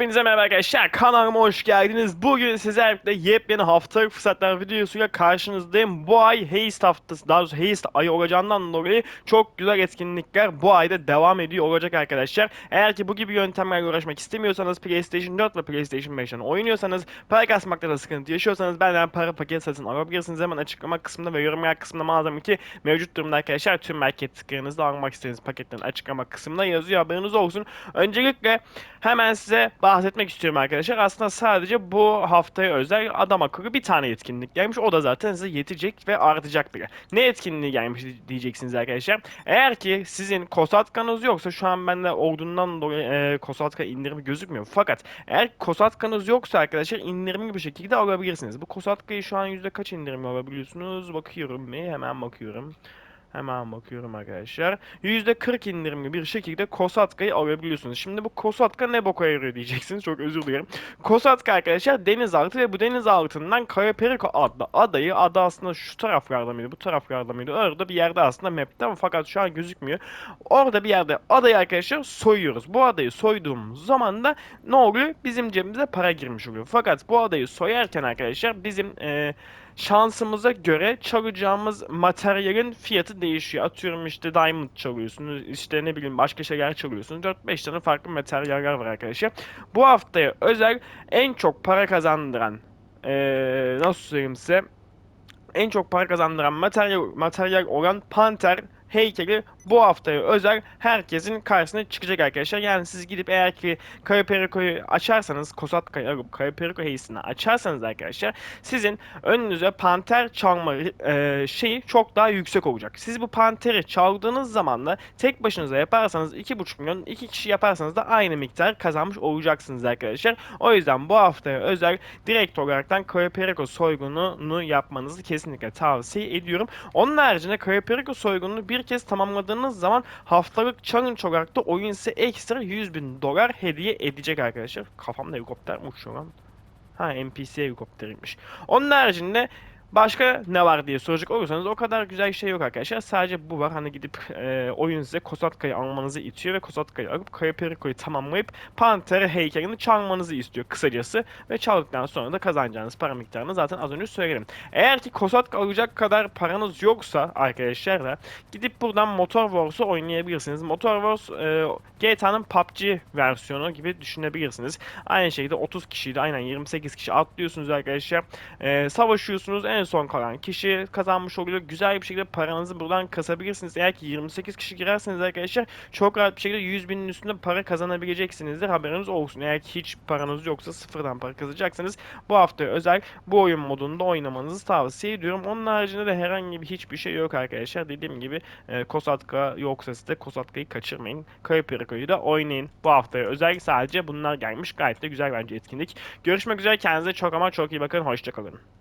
Hepinize merhaba arkadaşlar kanalıma hoş geldiniz. Bugün sizlerle birlikte yepyeni haftalık fırsatlar videosuyla karşınızdayım. Bu ay Heist haftası daha doğrusu Heist ayı olacağından dolayı çok güzel etkinlikler bu ayda devam ediyor olacak arkadaşlar. Eğer ki bu gibi yöntemlerle uğraşmak istemiyorsanız PlayStation 4 ve PlayStation 5'ten oynuyorsanız para kasmakta da sıkıntı yaşıyorsanız benden para paket satın alabilirsiniz. Hemen açıklama kısmında ve yorumlar kısmında mağazam ki mevcut durumda arkadaşlar tüm marketliklerinizde almak istediğiniz paketlerin açıklama kısmında yazıyor haberiniz olsun. Öncelikle hemen size bahsetmek istiyorum arkadaşlar. Aslında sadece bu haftaya özel adam akıllı bir tane etkinlik gelmiş. O da zaten size yetecek ve artacak bile. Ne etkinliği gelmiş diyeceksiniz arkadaşlar. Eğer ki sizin kosatkanız yoksa şu an bende olduğundan dolayı e, kosatka indirimi gözükmüyor. Fakat eğer kosatkanız yoksa arkadaşlar indirimli bir şekilde alabilirsiniz. Bu kosatkayı şu an yüzde kaç indirim alabiliyorsunuz? Bakıyorum mı? Hemen bakıyorum. Hemen bakıyorum arkadaşlar. %40 indirimli bir şekilde Kosatka'yı alabiliyorsunuz. Şimdi bu Kosatka ne boka yarıyor diyeceksiniz. Çok özür dilerim. Kosatka arkadaşlar denizaltı ve bu denizaltından Karaperiko adlı adayı adı aslında şu taraflarda mıydı bu taraflarda mıydı orada bir yerde aslında map'te ama fakat şu an gözükmüyor. Orada bir yerde adayı arkadaşlar soyuyoruz. Bu adayı soyduğumuz zaman da ne oluyor? Bizim cebimize para girmiş oluyor. Fakat bu adayı soyarken arkadaşlar bizim eee şansımıza göre çalacağımız materyalin fiyatı değişiyor. Atıyorum işte diamond çalıyorsunuz, işte ne bileyim başka şeyler çalıyorsunuz. 4-5 tane farklı materyaller var arkadaşlar. Bu haftaya özel en çok para kazandıran ee, nasıl söyleyeyim size en çok para kazandıran materyal, materyal olan Panther heykeli bu haftaya özel herkesin karşısına çıkacak arkadaşlar. Yani siz gidip eğer ki Karaperiko'yu açarsanız, Kosatka'yı alıp Karaperiko heysini açarsanız arkadaşlar sizin önünüze panter çalma e, şeyi çok daha yüksek olacak. Siz bu panteri çaldığınız zaman da tek başınıza yaparsanız 2,5 milyon, iki kişi yaparsanız da aynı miktar kazanmış olacaksınız arkadaşlar. O yüzden bu haftaya özel direkt olaraktan Karaperiko soygununu yapmanızı kesinlikle tavsiye ediyorum. Onun haricinde Karaperiko soygununu bir kez tamamladığınız zaman haftalık challenge olarak da oyun size ekstra 100 bin dolar hediye edecek arkadaşlar. Kafamda helikopter uçuyor lan? Ha NPC helikopteriymiş. Onun haricinde Başka ne var diye soracak olursanız o kadar güzel şey yok arkadaşlar. Sadece bu var. Hani gidip e, oyun size Kosatka'yı almanızı itiyor ve Kosatka'yı alıp Karaperiko'yu tamamlayıp Pantera heykelini çalmanızı istiyor kısacası. Ve çaldıktan sonra da kazanacağınız para miktarını zaten az önce söyledim. Eğer ki Kosatka alacak kadar paranız yoksa arkadaşlar da gidip buradan Motor Wars'u oynayabilirsiniz. Motor Wars e, GTA'nın PUBG versiyonu gibi düşünebilirsiniz. Aynı şekilde 30 kişiyle aynen 28 kişi atlıyorsunuz arkadaşlar. E, savaşıyorsunuz. En son kalan kişi kazanmış oluyor. Güzel bir şekilde paranızı buradan kasabilirsiniz. Eğer ki 28 kişi girerseniz arkadaşlar çok rahat bir şekilde 100 binin üstünde para kazanabileceksinizdir. Haberiniz olsun. Eğer ki hiç paranız yoksa sıfırdan para kazanacaksanız bu hafta özel bu oyun modunda oynamanızı tavsiye ediyorum. Onun haricinde de herhangi bir hiçbir şey yok arkadaşlar. Dediğim gibi e, Kosatka yoksa size Kosatka'yı kaçırmayın. Kayıpiriko'yu da oynayın. Bu haftaya özel sadece bunlar gelmiş. Gayet de güzel bence etkinlik. Görüşmek üzere. Kendinize çok ama çok iyi bakın. Hoşçakalın.